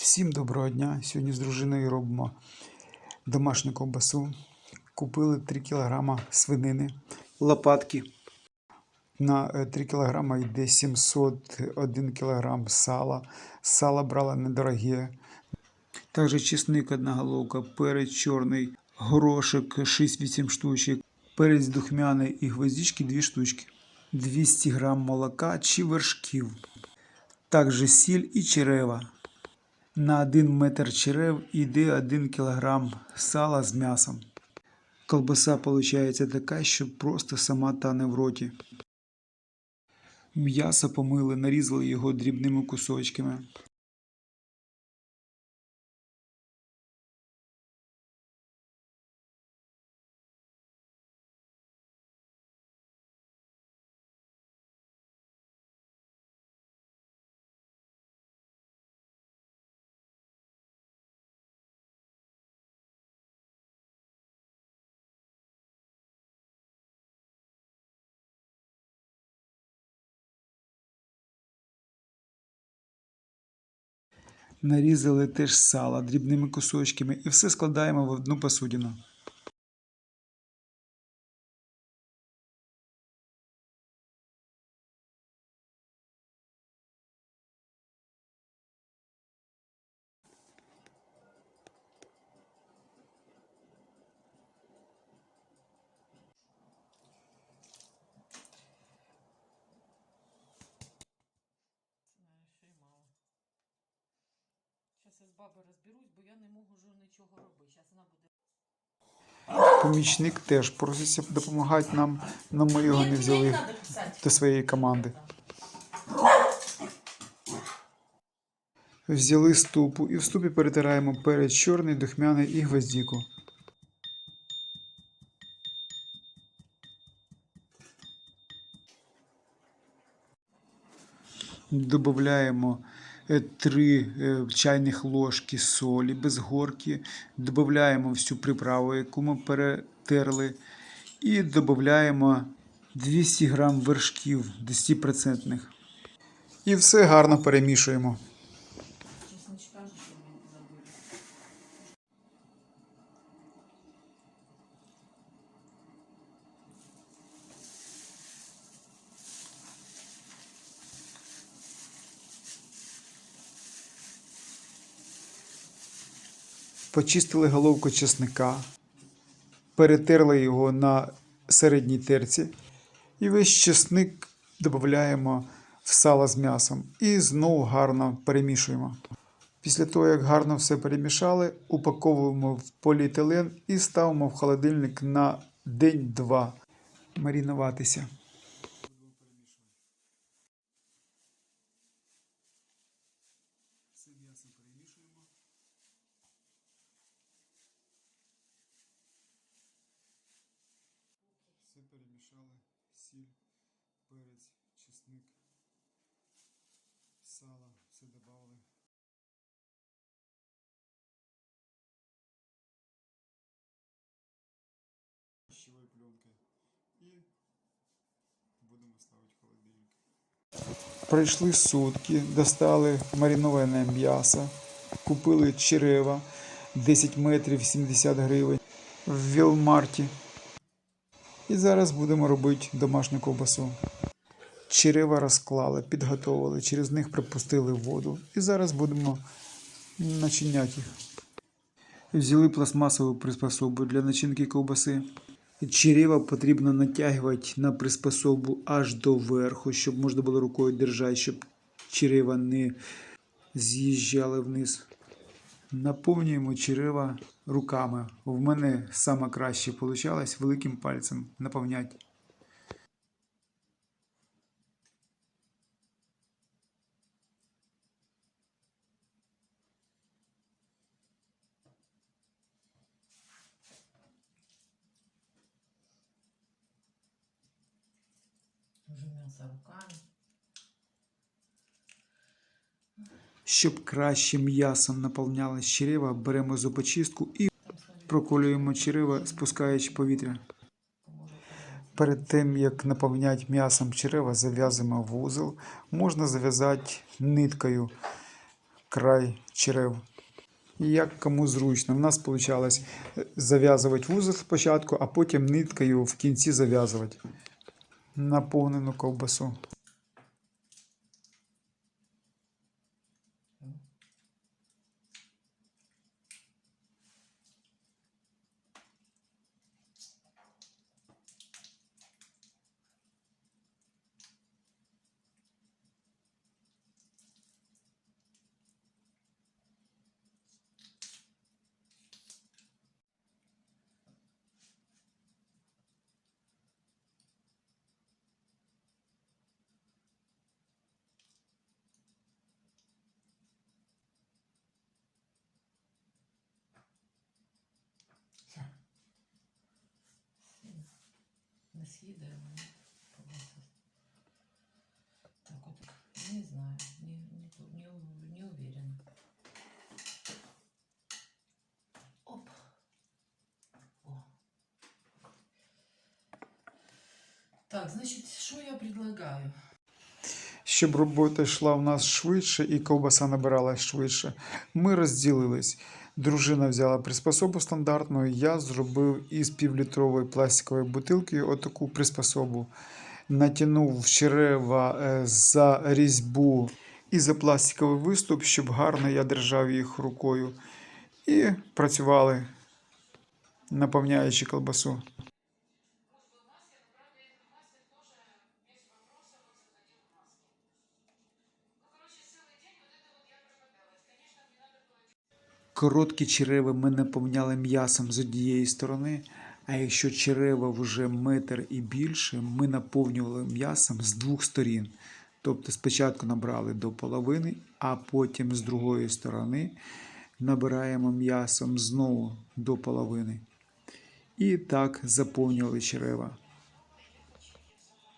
Всім доброго дня! Сьогодні з дружиною робимо домашню ковбасу. Купили 3 кг свинини, лопатки. На е, 3 кг йде 701 кг сала. Сало брала недороге. Також чесник одна головка, перець чорний, горошок 6-8 штучок, перець духмяний і гвоздички 2 штучки. 200 г молока чи вершків. Також сіль і черева. На 1 метр черев йде 1 кг сала з м'ясом. Колбаса виходить така, що просто сама тане в роті. М'ясо помили, нарізали його дрібними кусочками. Нарізали теж сала дрібними кусочками і все складаємо в одну посудину. Бабою розберусь, бо я не можу вже нічого робити. Зараз вона буде. Помічник теж проситься допомагати нам, але ми його не взяли до своєї команди. Взяли ступу і в ступі перетираємо перець чорний, духмяний і гвоздіку. Додаємо 3 чайних ложки солі без горки, додаємо всю приправу, яку ми перетерли, і додаємо 200 г вершків 10%. І все гарно перемішуємо. Почистили головку чесника, перетерли його на середній терці. І весь чесник додаємо в сало з м'ясом і знову гарно перемішуємо. Після того, як гарно все перемішали, упаковуємо в поліетилен і ставимо в холодильник на день-два марінуватися. Все перемішали, сіль, перець, чесник, сало, все додали. Щовою пленкою і будемо ставити холодильник. Пройшли сутки, достали мариноване м'ясо, купили черева 10 метрів 70 гривень в Вілмарті. І зараз будемо робити домашню ковбасу. Черева розклали, підготовили, через них пропустили воду. І зараз будемо начиняти їх. Взяли пластмасову приспособу для начинки ковбаси. Черева потрібно натягувати на приспособу аж до верху, щоб можна було рукою держати, щоб черева не з'їжджали вниз. Наповнюємо черева руками. В мене саме краще вийшло великим пальцем наповняти. Дуже м'ясо руками. Щоб краще м'ясом наповнялась черева, беремо зубочистку і проколюємо черева, спускаючи повітря. Перед тим, як наповняти м'ясом черева, зав'язуємо вузол. Можна зав'язати ниткою. край черев. Як кому зручно. У нас вийшло зав'язувати вузол спочатку, а потім ниткою в кінці зав'язувати наповнену ковбасу. Не съедаю. Так вот, не знаю, не, не, не, не уверена. Оп. О. Так, значит, что я предлагаю? Щоб робота йшла у нас швидше і ковбаса набиралась швидше, ми розділились. Дружина взяла приспособу стандартну, я зробив із півлітрової пластикової бутилки отаку приспособу. Натягнув черева е, за різьбу і за пластиковий виступ, щоб гарно я держав їх рукою. І працювали, наповняючи колбасу. Короткі череви ми наповняли м'ясом з однієї сторони, а якщо черева вже метр і більше, ми наповнювали м'ясом з двох сторін. Тобто спочатку набрали до половини, а потім з другої сторони набираємо м'ясом знову до половини. І так заповнювали черева.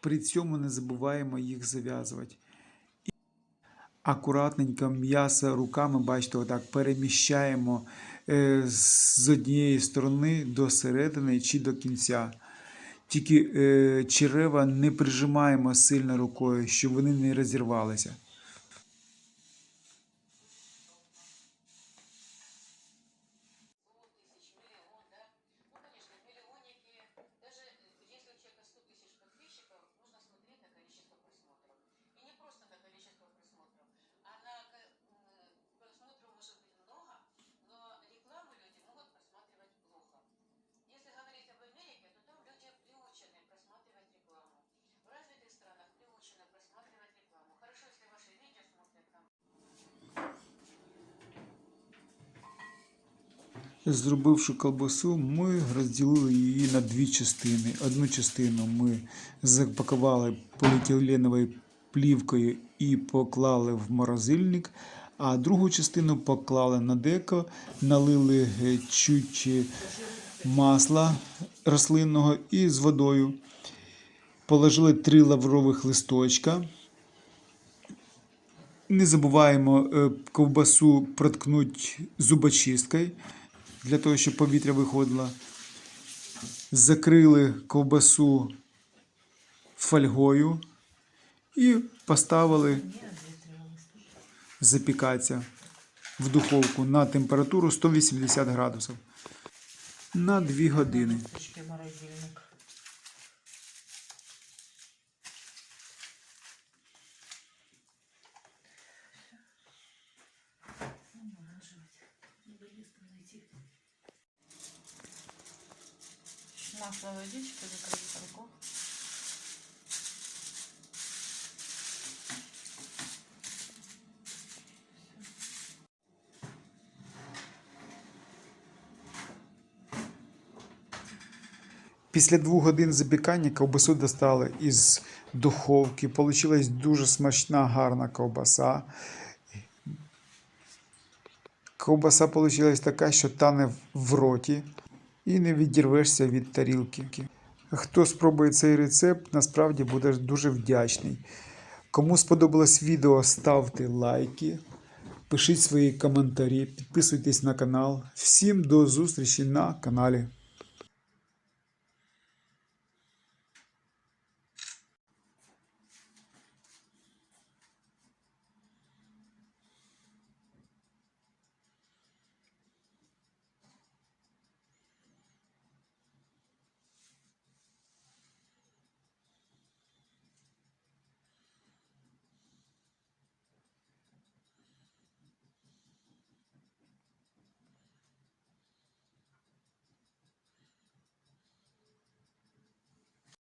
При цьому не забуваємо їх зав'язувати акуратненько м'ясо руками, бачите, отак переміщаємо е, з однієї сторони до середини чи до кінця. Тільки е, черева не прижимаємо сильно рукою, щоб вони не розірвалися. Зробивши колбасу, ми розділили її на дві частини. Одну частину ми запакували поліетиленовою плівкою і поклали в морозильник, а другу частину поклали на деко, налили е, чуть масла рослинного і з водою. Положили три лаврових листочка. Не забуваємо е, ковбасу проткнути зубочисткою для того, щоб повітря виходило. Закрили ковбасу фольгою і поставили запікатися в духовку на температуру 180 градусів на 2 години. Масло водичка, закрыть фольгу. Після двох годин запікання ковбасу достали із духовки. Получилась дуже смачна, гарна ковбаса. Ковбаса вийшла така, що тане в роті і не відірвешся від тарілки. Хто спробує цей рецепт, насправді буде дуже вдячний. Кому сподобалось відео, ставте лайки, пишіть свої коментарі, підписуйтесь на канал. Всім до зустрічі на каналі.